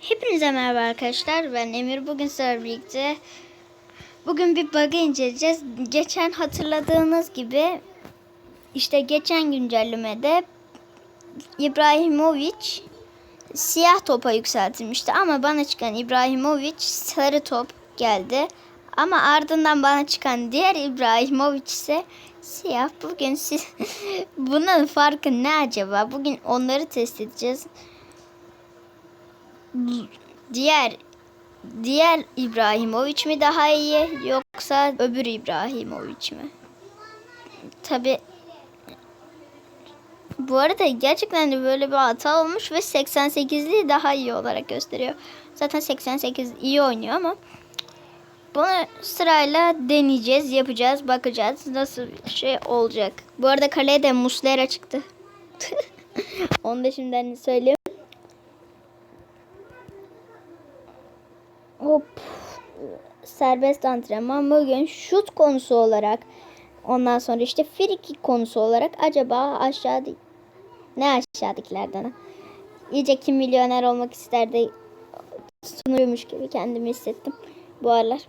Hepinize merhaba arkadaşlar. Ben Emir. Bugün sizlerle birlikte bugün bir bug'ı inceleyeceğiz. Geçen hatırladığınız gibi işte geçen güncellemede İbrahimovic siyah topa yükseltilmişti ama bana çıkan İbrahimovic sarı top geldi. Ama ardından bana çıkan diğer İbrahimovic ise siyah. Bugün siz bunun farkı ne acaba? Bugün onları test edeceğiz diğer diğer İbrahimovic mi daha iyi yoksa öbür İbrahimovic mi? Tabi bu arada gerçekten de böyle bir hata olmuş ve 88'li daha iyi olarak gösteriyor. Zaten 88 iyi oynuyor ama bunu sırayla deneyeceğiz, yapacağız, bakacağız nasıl bir şey olacak. Bu arada kaleye de Muslera çıktı. Onu da şimdiden söyleyeyim. Hop. Serbest antrenman bugün şut konusu olarak ondan sonra işte friki konusu olarak acaba aşağı ne aşağıdakilerden iyice kim milyoner olmak ister de sunuyormuş gibi kendimi hissettim bu aralar.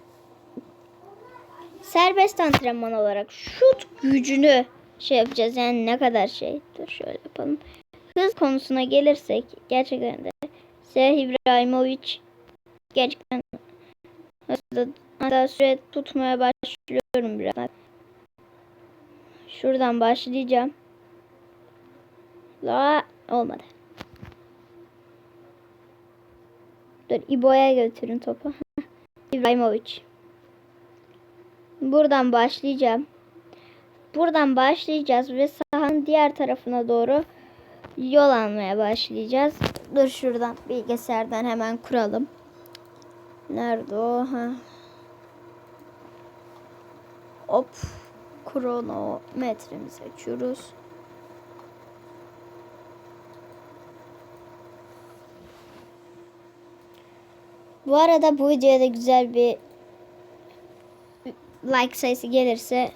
Serbest antrenman olarak şut gücünü şey yapacağız yani ne kadar şey. Dur şöyle yapalım. Hız konusuna gelirsek gerçekten de Seyh İbrahimovic gerçekten. Hatta süre tutmaya başlıyorum biraz. Şuradan başlayacağım. La olmadı. Dur İbo'ya götürün topu. İbrahimovic. Buradan başlayacağım. Buradan başlayacağız ve sahanın diğer tarafına doğru yol almaya başlayacağız. Dur şuradan bilgisayardan hemen kuralım. Nerede o? Ha. Hop. Kronometremizi açıyoruz. Bu arada bu videoya da güzel bir like sayısı gelirse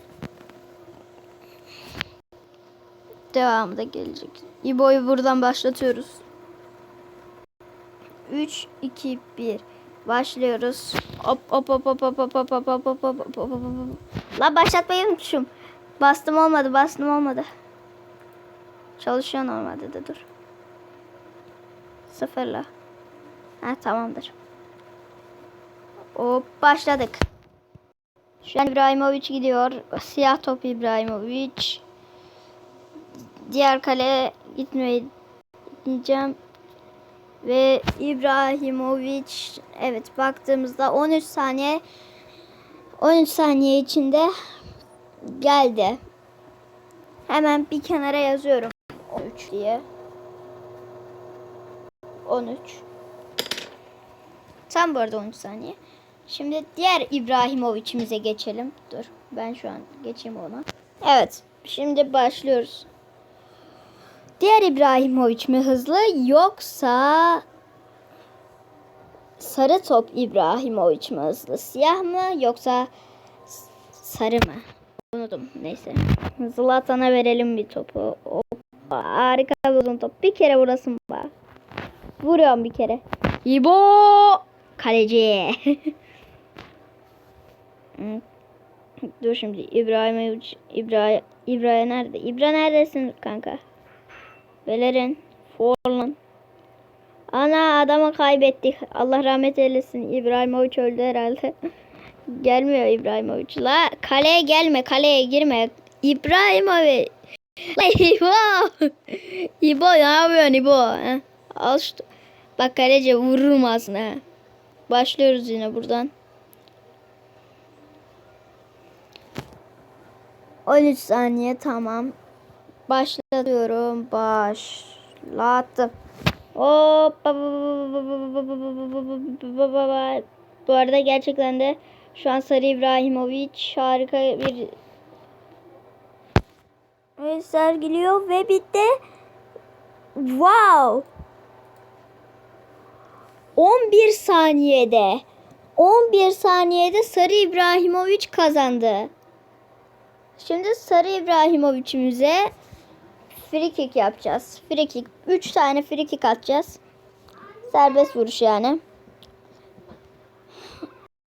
devamı da gelecek. İbo'yu buradan başlatıyoruz. 3 2 1 Başlıyoruz. Hop hop hop hop hop hop hop hop hop hop hop hop hop. La başlatmayı unutmuşum. Bastım olmadı, bastım olmadı. Çalışıyor normalde de dur. Sıfırla. Ha tamamdır. Hop başladık. Şu an İbrahimovic gidiyor. Siyah top İbrahimovic. Diğer kale gitmeyi gideceğim. Ve İbrahimovic evet baktığımızda 13 saniye 13 saniye içinde geldi. Hemen bir kenara yazıyorum. 13 diye. 13. Tam bu arada 13 saniye. Şimdi diğer İbrahimovic'imize geçelim. Dur ben şu an geçeyim ona. Evet şimdi başlıyoruz. Diğer İbrahimovic mi hızlı yoksa sarı top İbrahimovic mi hızlı? Siyah mı yoksa sarı mı? Unuttum. Neyse. Zlatan'a verelim bir topu. Hoppa, harika bir uzun top. Bir kere vurasın bak. Vuruyorum bir kere. İbo! Kaleci. Dur şimdi İbrahimovic İbrahim İbrahim nerede? İbrahim neredesin kanka? Belerin. Forlan. Ana adamı kaybettik. Allah rahmet eylesin. İbrahimovic öldü herhalde. Gelmiyor İbrahimovic. La kaleye gelme. Kaleye girme. İbrahimovic. La İbo. İbo ne yapıyorsun İbo? He? Al şu. Bak kaleci vururum aslında. Başlıyoruz yine buradan. 13 saniye tamam. Başlatıyorum. Başlattım. Hop. Bu arada gerçekten de şu an Sarı İbrahimovic harika bir sergiliyor ve bitti. Wow. 11 saniyede 11 saniyede Sarı İbrahimovic kazandı. Şimdi Sarı İbrahimovic'imize free kick yapacağız. Free kick. 3 tane free kick atacağız. Serbest vuruş yani.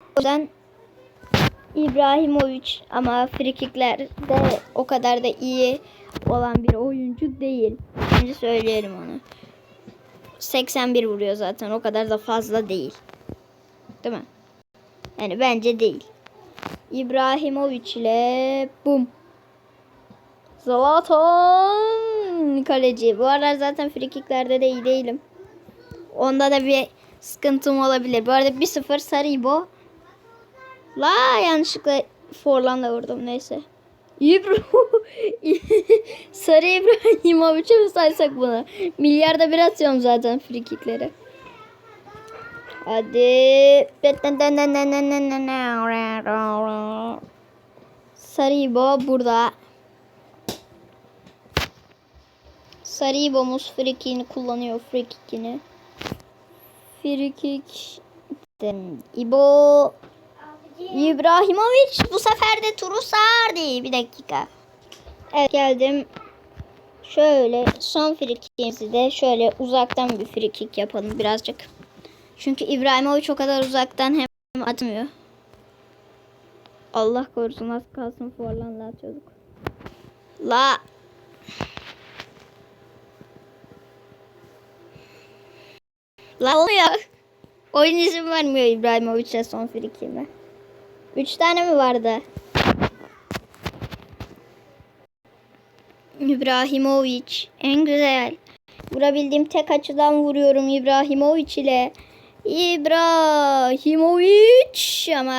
O yüzden İbrahimovic ama frikiklerde o kadar da iyi olan bir oyuncu değil. Şimdi söyleyelim onu. 81 vuruyor zaten. O kadar da fazla değil. Değil mi? Yani bence değil. İbrahimovic ile bum. Zlatan kaleci. Bu aralar zaten frikiklerde de iyi değilim. Onda da bir sıkıntım olabilir. Bu arada 1-0 Saribo. La yanlışlıkla Forlan'la vurdum neyse. İbro Sarı İbrahimovic'e mi saysak bunu? Milyarda bir atıyorum zaten frikikleri. Hadi. Saribo burada. Saribomuz frikini kullanıyor frikini. Frikik. İbo İbrahimovic bu sefer de turu sardı. Bir dakika. Evet geldim. Şöyle son frikimizi de şöyle uzaktan bir frikik yapalım birazcık. Çünkü İbrahimovic o kadar uzaktan hem atmıyor. Allah korusun az kalsın Forlan'la atıyorduk. La. La oluyor. Oyun izin vermiyor İbrahimovic'e son frikime. Üç tane mi vardı? İbrahimovic en güzel. Vurabildiğim tek açıdan vuruyorum İbrahimovic ile. İbrahimovic ama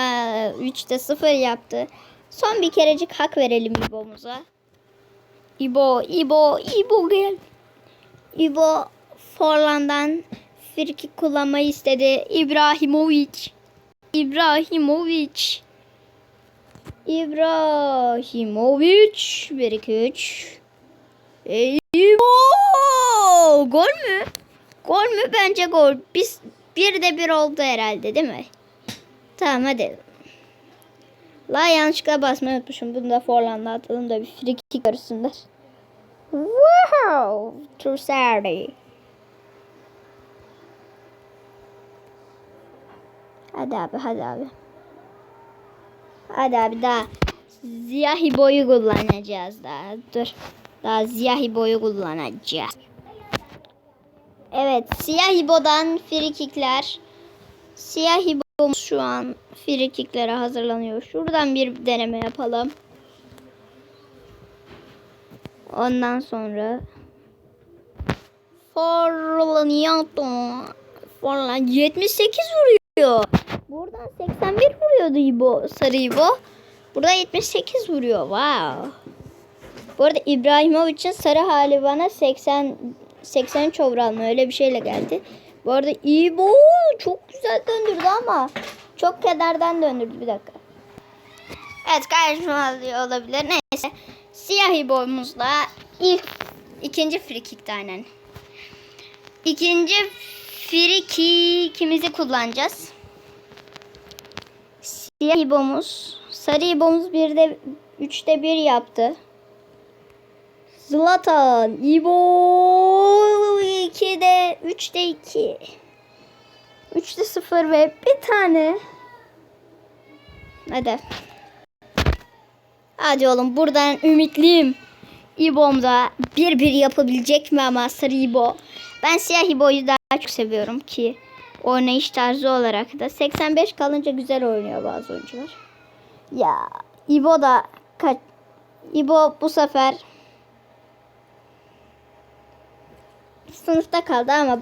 3'te 0 yaptı. Son bir kerecik hak verelim İbo'muza. İbo, İbo, İbo gel. İbo Forlan'dan frikik kullanmayı istedi. İbrahimovic. İbrahimovic. İbrahimovic. 1 2 3. Eyvah! Gol mü? Gol mü? Bence gol. Biz bir de bir oldu herhalde değil mi? Tamam hadi. La yanlışlıkla basmayı unutmuşum. Bunu da Forlan'da atalım da bir free kick arasınlar. Wow! Trussardi. Hadi abi hadi abi. Hadi abi daha Ziyahi boyu kullanacağız daha. Dur. Daha Ziyahi boyu kullanacağız. Evet. Siyah İbo'dan frikikler. Siyah İbo'muz şu an frikiklere hazırlanıyor. Şuradan bir deneme yapalım. Ondan sonra Forlaniato Forlan 78 vuruyor. Buradan 81 vuruyordu İbo, sarı İbo. Burada 78 vuruyor. Wow. Bu arada İbrahimovic'in sarı hali bana 80 83 overall öyle bir şeyle geldi. Bu arada İbo çok güzel döndürdü ama çok kederden döndürdü bir dakika. Evet karşıma olabilir. Neyse. Siyah İbo'muzla ilk ikinci kick aynen. İkinci free kick'imizi kullanacağız. Siyah İbo'muz. Sarı İbo'muz bir de üçte bir yaptı. Zlatan, İbo 2'de 3'te 2. 3'te 0 ve bir tane. Hadi. Hadi oğlum buradan ümitliyim. İbo'm da bir bir yapabilecek mi ama sarı İbo. Ben siyah İbo'yu daha çok seviyorum ki oynayış tarzı olarak da 85 kalınca güzel oynuyor bazı oyuncular. Ya İbo da kaç İbo bu sefer sınıfta kaldı ama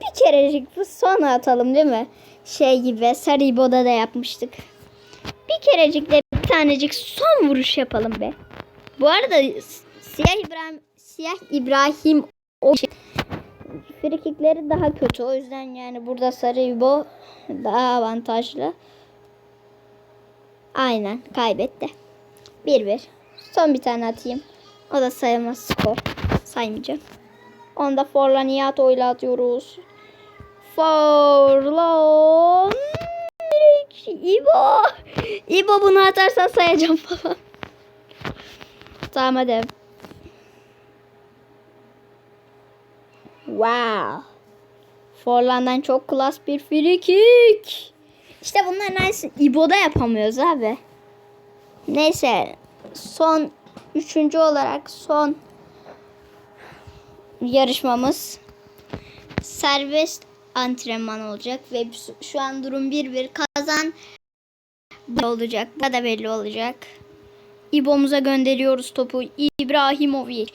bir kerecik bu son atalım değil mi? Şey gibi Sarı İbo'da da yapmıştık. Bir kerecik de bir tanecik son vuruş yapalım be. Bu arada Siyah İbrahim Siyah İbrahim o frikikleri daha kötü. O yüzden yani burada Sarı İbo daha avantajlı. Aynen kaybetti. 1-1. Son bir tane atayım. O da sayılmaz skor. Saymayacağım. Onu da Forlaniato ile atıyoruz. Forlan. İbo. İbo bunu atarsan sayacağım falan. tamam hadi. Wow. Forlan'dan çok klas bir free kick. İşte bunların aynısını İbo'da yapamıyoruz abi. Neyse son üçüncü olarak son yarışmamız serbest antrenman olacak ve şu an durum 1-1 kazan olacak. Bu da belli olacak. İbo'muza gönderiyoruz topu. İbrahimovic.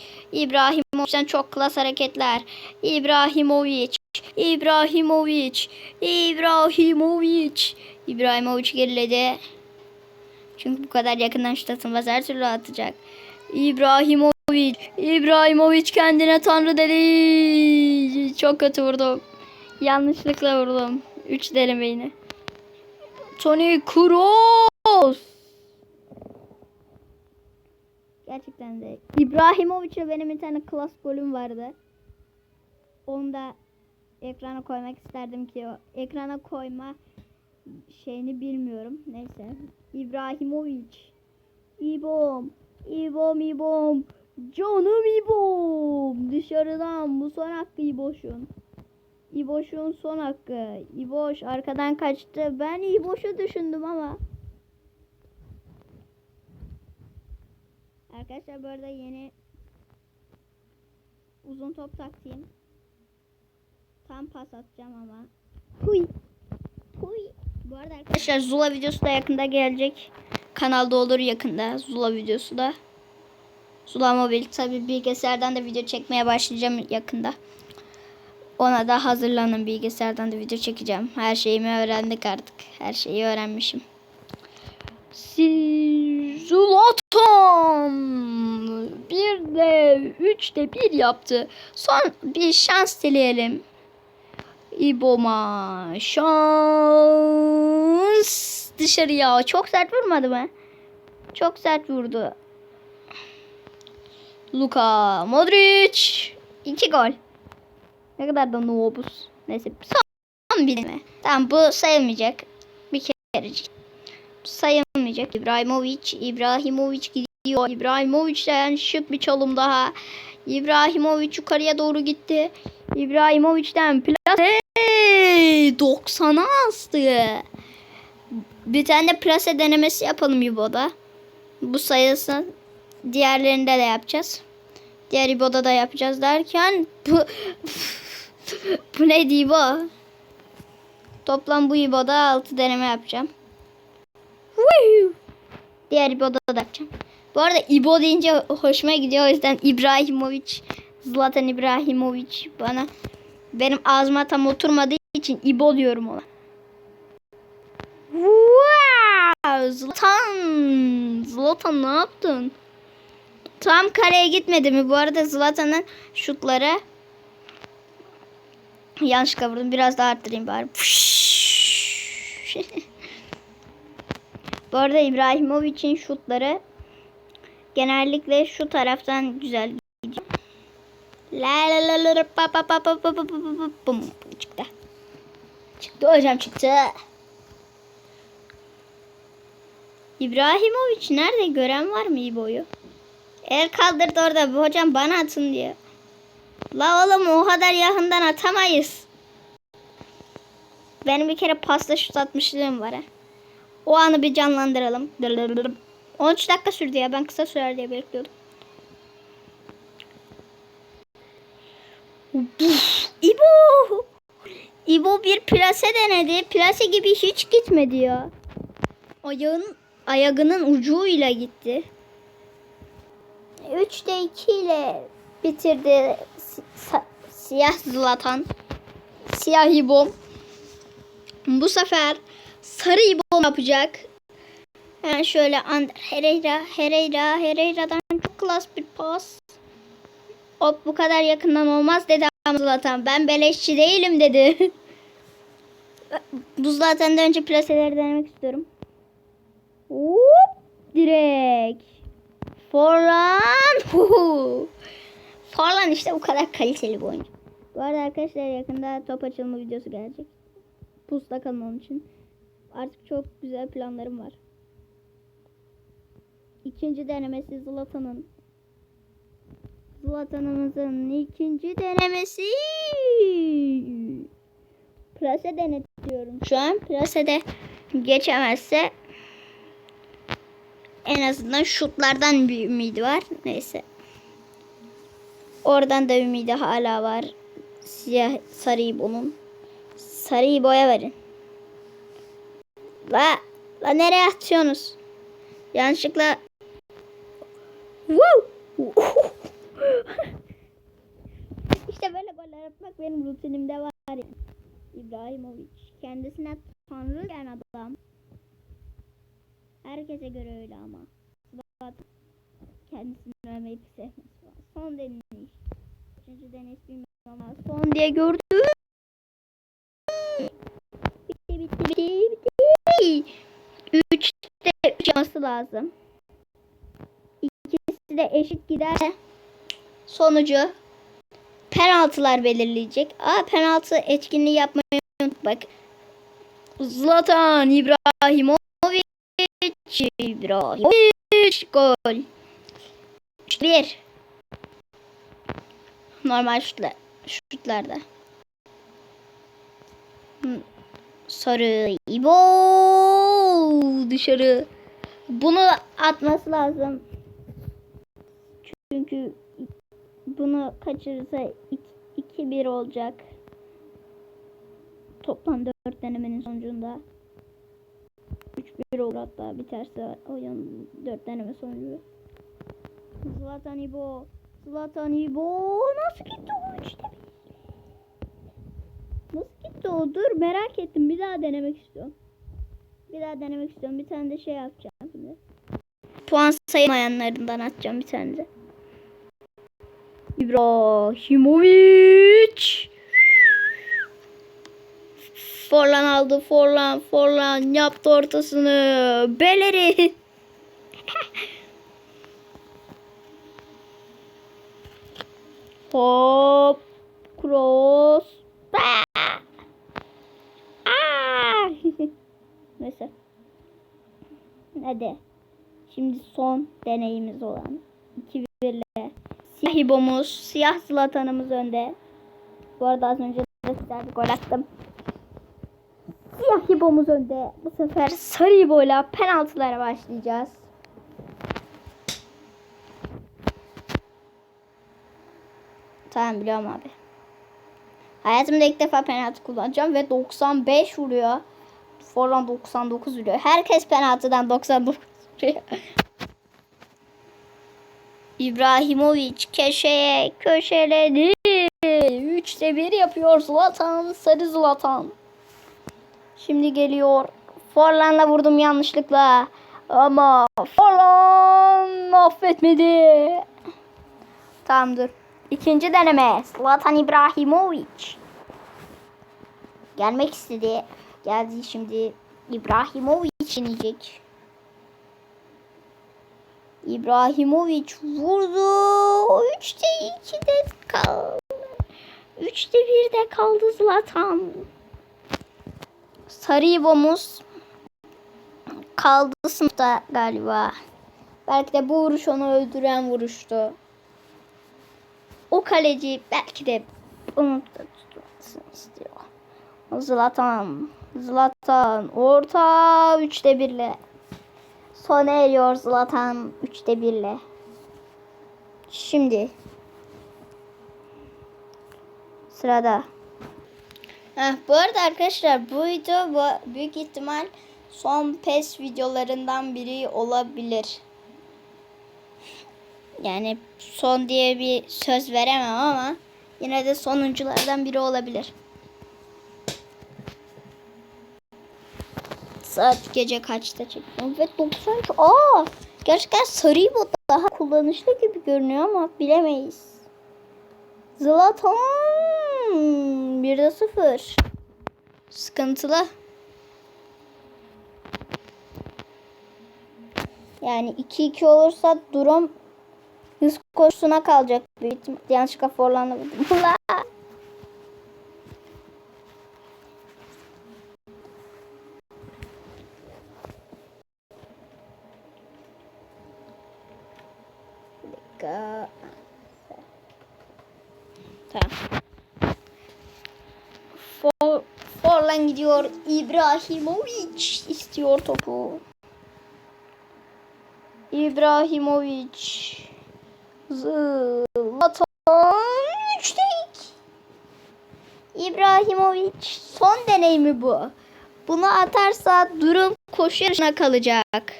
İbrahimovic'den çok klas hareketler. İbrahimovic. İbrahimovic. İbrahimovic. İbrahimovic geriledi. Çünkü bu kadar yakından şut atılmaz. Her türlü atacak. İbrahimovic. İbrahimovic kendine tanrı dedi. Çok kötü vurdum. Yanlışlıkla vurdum. 3 deneme yine. Tony Kroos. Gerçekten de. İbrahimovic'le benim bir tane klas golüm vardı. Onu da ekrana koymak isterdim ki o ekrana koyma şeyini bilmiyorum. Neyse. İbrahimovic. İbom. İbom İbom. Canım İbom. Dışarıdan bu son hakkı İboş'un. İboş'un son hakkı. İboş arkadan kaçtı. Ben İboş'u düşündüm ama. Arkadaşlar bu arada yeni uzun top taktiğim. Tam pas atacağım ama. Huy. Huy. Bu arada arkadaşlar Zula videosu da yakında gelecek. Kanalda olur yakında Zula videosu da. Zula Mobil tabi bilgisayardan da video çekmeye başlayacağım yakında. Ona da hazırlanın bilgisayardan da video çekeceğim. Her şeyimi öğrendik artık. Her şeyi öğrenmişim. Zlatan bir de üç de bir yaptı. Son bir şans dileyelim. İboma şans dışarıya çok sert vurmadı mı? Çok sert vurdu. Luka Modric iki gol. Ne kadar da noobuz. Neyse son bir mi? Tamam bu sayılmayacak. Bir kerecik. Sayılmayacak. İbrahimovic, İbrahimovic gidiyor. İbrahimovic'den şık bir çalım daha. İbrahimovic yukarıya doğru gitti. İbrahimovic'den plase 90'a astı. Bir tane de plase denemesi yapalım İbo'da. Bu sayılsın. Diğerlerinde de yapacağız. Diğer İbo'da da yapacağız derken bu bu neydi İbo? Toplam bu İbo'da 6 deneme yapacağım. Diğer İbo'da da yapacağım. Bu arada İbo deyince hoşuma gidiyor. O yüzden İbrahimovic, Zlatan İbrahimovic bana benim ağzıma tam oturmadığı için İbo diyorum ona. Wow! Zlatan! Zlatan ne yaptın? Tam kaleye gitmedi mi? Bu arada Zlatan'ın şutları yanlışlıkla vurdum. Biraz daha arttırayım bari. Bu arada İbrahimovic'in şutları genellikle şu taraftan güzel gidiyor. La la la la pa pa pa pa pa pa pa pa çıktı. Çıktı hocam çıktı. İbrahimovic nerede gören var mı İbo'yu? El kaldırdı orada hocam bana atın diyor. La oğlum o kadar yakından atamayız. Benim bir kere pasta şut atmışlığım var ha. O anı bir canlandıralım. 13 dakika sürdü ya. Ben kısa sürer diye bekliyordum. İbo! İbo bir plase denedi. Plase gibi hiç gitmedi ya. Ayağın, ayağının ucuyla gitti. 3'te 2 ile bitirdi si- siyah zlatan. Siyah İbo. Bu sefer sarı İbo yapacak. Yani şöyle Ander Herrera, Herrera, Herrera'dan çok klas bir pas. Hop bu kadar yakından olmaz dedi Zlatan. Ben beleşçi değilim dedi. bu Zlatan'dan önce plaseleri denemek istiyorum. Hop direkt. Forlan. Forlan işte bu kadar kaliteli bir oyuncu. Bu arada arkadaşlar yakında top açılma videosu gelecek. Pusta kalın için. Artık çok güzel planlarım var. İkinci denemesi Zlatan'ın. Zlatan'ımızın ikinci denemesi. Plase denetliyorum. Şu an plasede geçemezse en azından şutlardan bir ümidi var. Neyse. Oradan da ümidi hala var. Siyah sarıyı bunun. Sarıyı boya verin. La, la nereye atıyorsunuz? Yanlışlıkla Woo! işte böyle goller atmak benim rutinimde var. İbrahimovic kendisine tanrı diyen adam. Herkese göre öyle ama. Zaten kendisini övmeyi etmesi var. Son deniş. Üçüncü deniş bilmem ama son diye gördüm. Bitti bitti bitti bitti. Üçte üç yapması lazım. İkisi de eşit gider. Sonucu penaltılar belirleyecek. Aa penaltı etkinliği yapmayı unutmak. Zlatan İbrahimovic İbrahimovic gol. Bir. Normal şutlar, şutlarda. Sarı İbo dışarı. Bunu atması lazım. Çünkü bunu kaçırırsa 2-1 olacak. Toplam 4 denemenin sonucunda 3-1 olur hatta biterse oyun 4 deneme sonucu. Zlatan İbo. Zlatan İbo. Nasıl gitti o işte? Nasıl gitti o? Dur merak ettim. Bir daha denemek istiyorum. Bir daha denemek istiyorum. Bir tane de şey yapacağım şimdi. Puan sayılmayanlarından atacağım bir tane de. İbrahimovic. Forlan aldı. Forlan. Forlan yaptı ortasını. Beleri. Hop. Cross. Aa! Aa! Neyse. Hadi. Şimdi son deneyimiz olan 2 1'le siyah İbo'muz, siyah Zlatan'ımız önde. Bu arada az önce de güzel bir gol attım. Siyah İbo'muz önde. Bu sefer sarı İbo'yla penaltılara başlayacağız. Tamam biliyorum abi. Hayatımda ilk defa penaltı kullanacağım ve 95 vuruyor. Forlan 99 vuruyor. Herkes penaltıdan 99 vuruyor. İbrahimovic köşeye köşeledi. 3'te 1 yapıyor Zlatan. Sarı Zlatan. Şimdi geliyor. Forlan'la vurdum yanlışlıkla. Ama Forlan affetmedi. Tamam dur. İkinci deneme. Zlatan İbrahimovic. Gelmek istedi. Geldi şimdi. İbrahimovic inecek. İbrahimovic vurdu. Üçte ikide kaldı. Üçte birde kaldı Zlatan. Sarı İbo'muz kaldı sınıfta galiba. Belki de bu vuruş onu öldüren vuruştu. O kaleci belki de da tutmasını istiyor. Zlatan. Zlatan. Orta. Üçte birle. Sona eriyor Zlatan. Üçte birle. Şimdi. Sırada. Heh, bu arada arkadaşlar bu video bu, büyük ihtimal son PES videolarından biri olabilir. Yani son diye bir söz veremem ama yine de sonunculardan biri olabilir. Saat gece kaçta çektim ve 90 Aa, gerçekten sarı bu daha kullanışlı gibi görünüyor ama bilemeyiz. Zlatan 1'de 0. Sıkıntılı. Yani 2-2 olursa durum hız koşusuna kalacak. Büyük ihtimal- Yanlışlıkla Forlan'la dakika. Tamam. For, Zlatan gidiyor. İbrahimovic istiyor topu. İbrahimovic. Zlatan. Üçlük. İbrahimovic son deneyimi bu. Bunu atarsa durum koşu yarışına kalacak.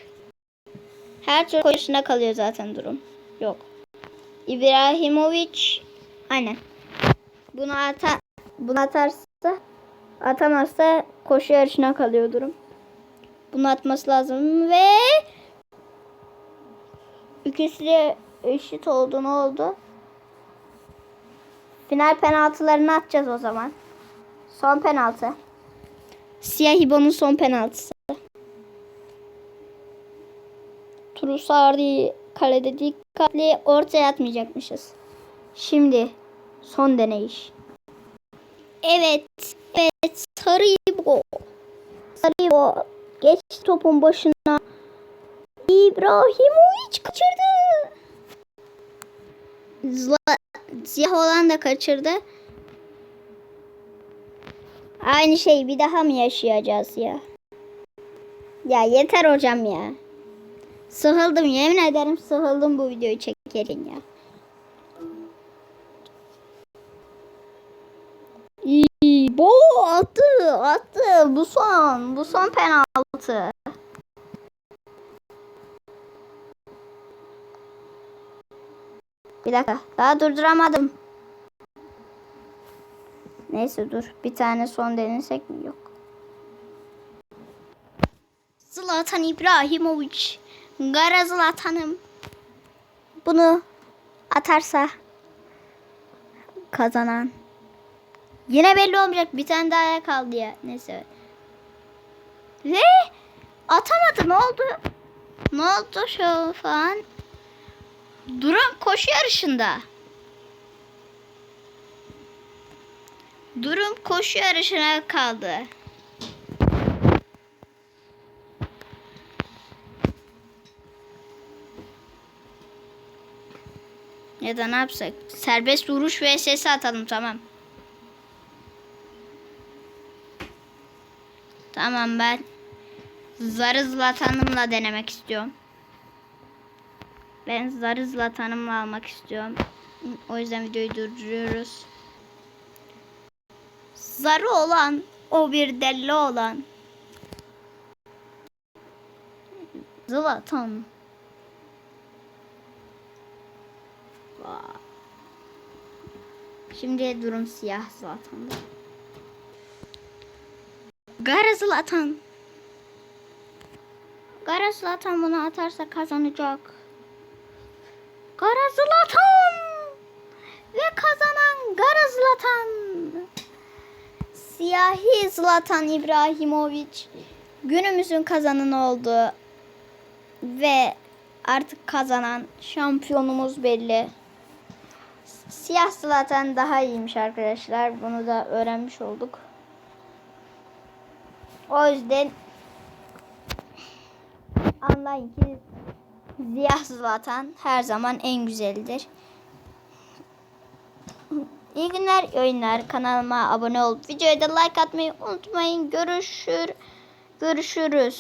Her türlü koşu kalıyor zaten durum. Yok. İbrahimovic aynen. Bunu ata bunu atarsa atamazsa koşu yarışına kalıyor durum. Bunu atması lazım ve ikisi de eşit oldu ne oldu? Final penaltılarını atacağız o zaman. Son penaltı. Siyah İbo'nun son penaltısı. Trusardi kalede dikkatli ortaya atmayacakmışız. Şimdi son deneyiş. Evet, evet sarı İbo. Sarı İbo geç topun başına. İbrahimovic kaçırdı. Zla, siyah olan da kaçırdı. Aynı şeyi bir daha mı yaşayacağız ya? Ya yeter hocam ya. Sıkıldım yemin ederim sıkıldım bu videoyu çekerin ya. İyi, bu attı attı bu son bu son penaltı. Bir dakika daha durduramadım. Neyse dur bir tane son denesek mi yok. Zlatan İbrahimovic. Gara Zlatan'ım. Bunu atarsa kazanan. Yine belli olmayacak. Bir tane daha kaldı ya. Neyse. Ve atamadı. Ne oldu? Ne oldu şu an? Durum koşu yarışında. Durum koşu yarışına kaldı. Ya da ne yapsak? Serbest vuruş ve ses atalım tamam. Tamam ben zarı zlatanımla denemek istiyorum. Ben zarı zlatanımla almak istiyorum. O yüzden videoyu durduruyoruz. Zarı olan o bir deli olan. Zlatan. Şimdi durum siyah Zlatan'da. Gara Zlatan. Gara Zlatan bunu atarsa kazanacak. Gara Zlatan. Ve kazanan Gara Zlatan. Siyahi Zlatan İbrahimovic günümüzün kazananı oldu. Ve artık kazanan şampiyonumuz belli. Siyah Zlatan daha iyiymiş arkadaşlar. Bunu da öğrenmiş olduk. O yüzden anlayın ki Siyah Zlatan her zaman en güzeldir. İyi günler, oyunlar. Kanalıma abone olup videoya da like atmayı unutmayın. Görüşür, görüşürüz.